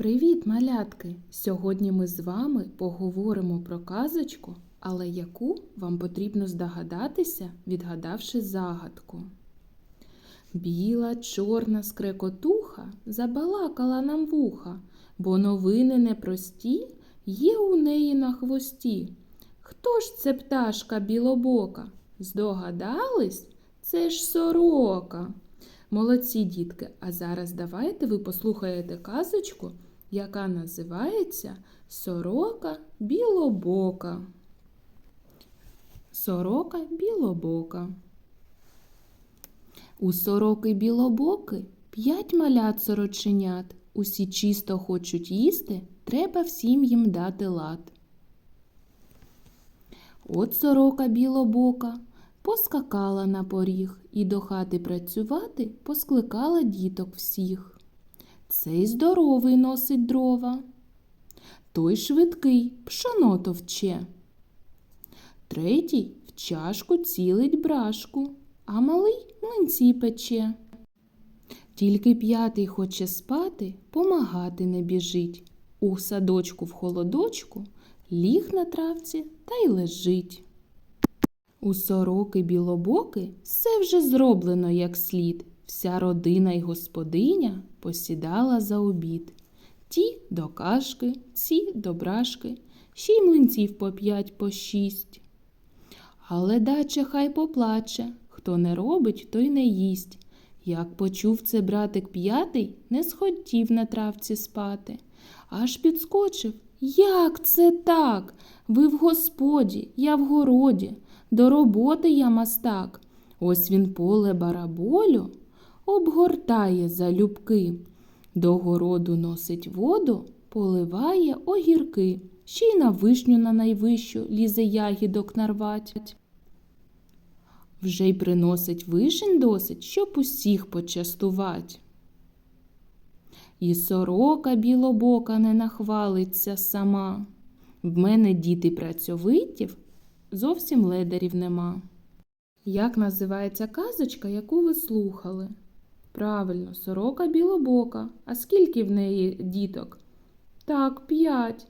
Привіт, малятки! Сьогодні ми з вами поговоримо про казочку, але яку вам потрібно здогадатися, відгадавши загадку. Біла, чорна скрекотуха забалакала нам вуха, бо новини непрості є у неї на хвості. Хто ж це пташка білобока? Здогадались? Це ж сорока. Молодці дітки, а зараз давайте ви послухаєте казочку, яка називається Сорока білобока. Сорока білобока. У сороки білобоки п'ять малят сороченят. Усі чисто хочуть їсти, треба всім їм дати лад. От сорока білобока поскакала на поріг і до хати працювати поскликала діток всіх. Цей здоровий носить дрова, той швидкий пшоно товче. Третій в чашку цілить брашку, а малий млинці пече. Тільки п'ятий хоче спати, помагати не біжить. У садочку в холодочку ліг на травці та й лежить. У сороки білобоки все вже зроблено як слід. Вся родина й господиня посідала за обід. Ті до кашки, ці до брашки, ще й млинців по п'ять, по шість. Але дача хай поплаче, хто не робить, той не їсть. Як почув це братик п'ятий, не схотів на травці спати, аж підскочив. Як це так? Ви в господі, я в городі, до роботи я мастак. Ось він поле бараболю обгортає залюбки, до городу носить воду, поливає огірки, ще й на вишню на найвищу лізе ягідок нарвать. Вже й приносить вишень досить, щоб усіх почастувать. І сорока білобока не нахвалиться сама. В мене діти працьовитів, зовсім ледарів нема. Як називається казочка, яку ви слухали? Правильно, сорока білобока. А скільки в неї діток? Так, п'ять.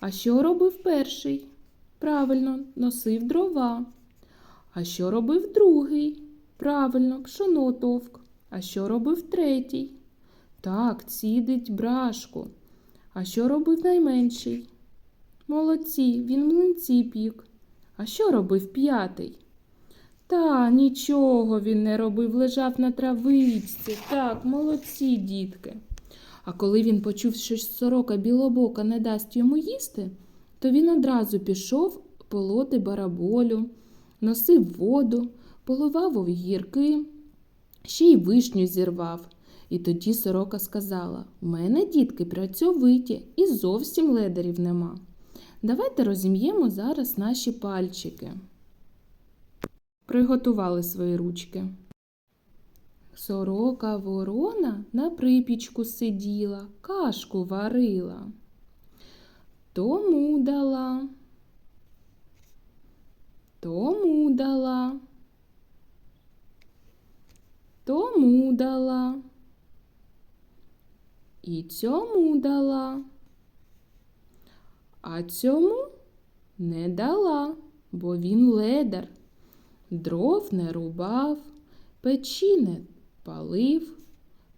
А що робив перший? Правильно, носив дрова. А що робив другий? Правильно, пшоно товк. А що робив третій? Так, цідить брашку. А що робив найменший? Молодці, він млинці пік. А що робив п'ятий? Та нічого він не робив, лежав на травичці. Так, молодці, дітки. А коли він почув, що сорока білобока не дасть йому їсти, то він одразу пішов полоти бараболю, носив воду, поливав огірки, ще й вишню зірвав. І тоді сорока сказала У мене дітки працьовиті і зовсім ледарів нема. Давайте розім'ємо зараз наші пальчики. Приготували свої ручки. Сорока ворона на припічку сиділа, кашку варила. Тому дала, тому дала, тому дала. І цьому дала, а цьому не дала, бо він ледар. Дров не рубав, печі не палив,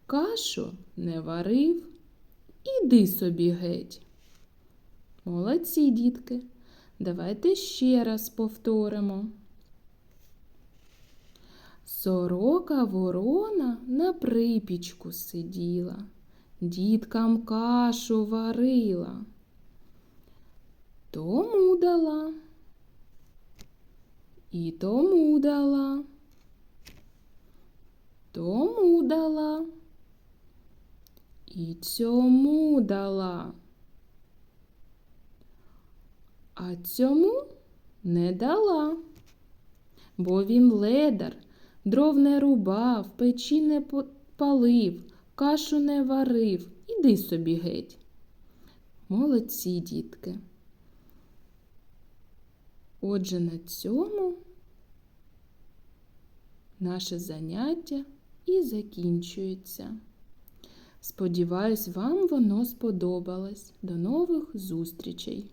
кашу не варив. Іди собі геть. Молодці, дітки, давайте ще раз повторимо. Сорока ворона на припічку сиділа, діткам кашу варила. Тому дала. І тому дала, тому дала, і цьому дала, а цьому не дала, бо він ледар, дров не рубав, печі не палив, кашу не варив. Іди собі геть. Молодці, дітки. Отже, на цьому наше заняття і закінчується. Сподіваюсь, вам воно сподобалось. До нових зустрічей!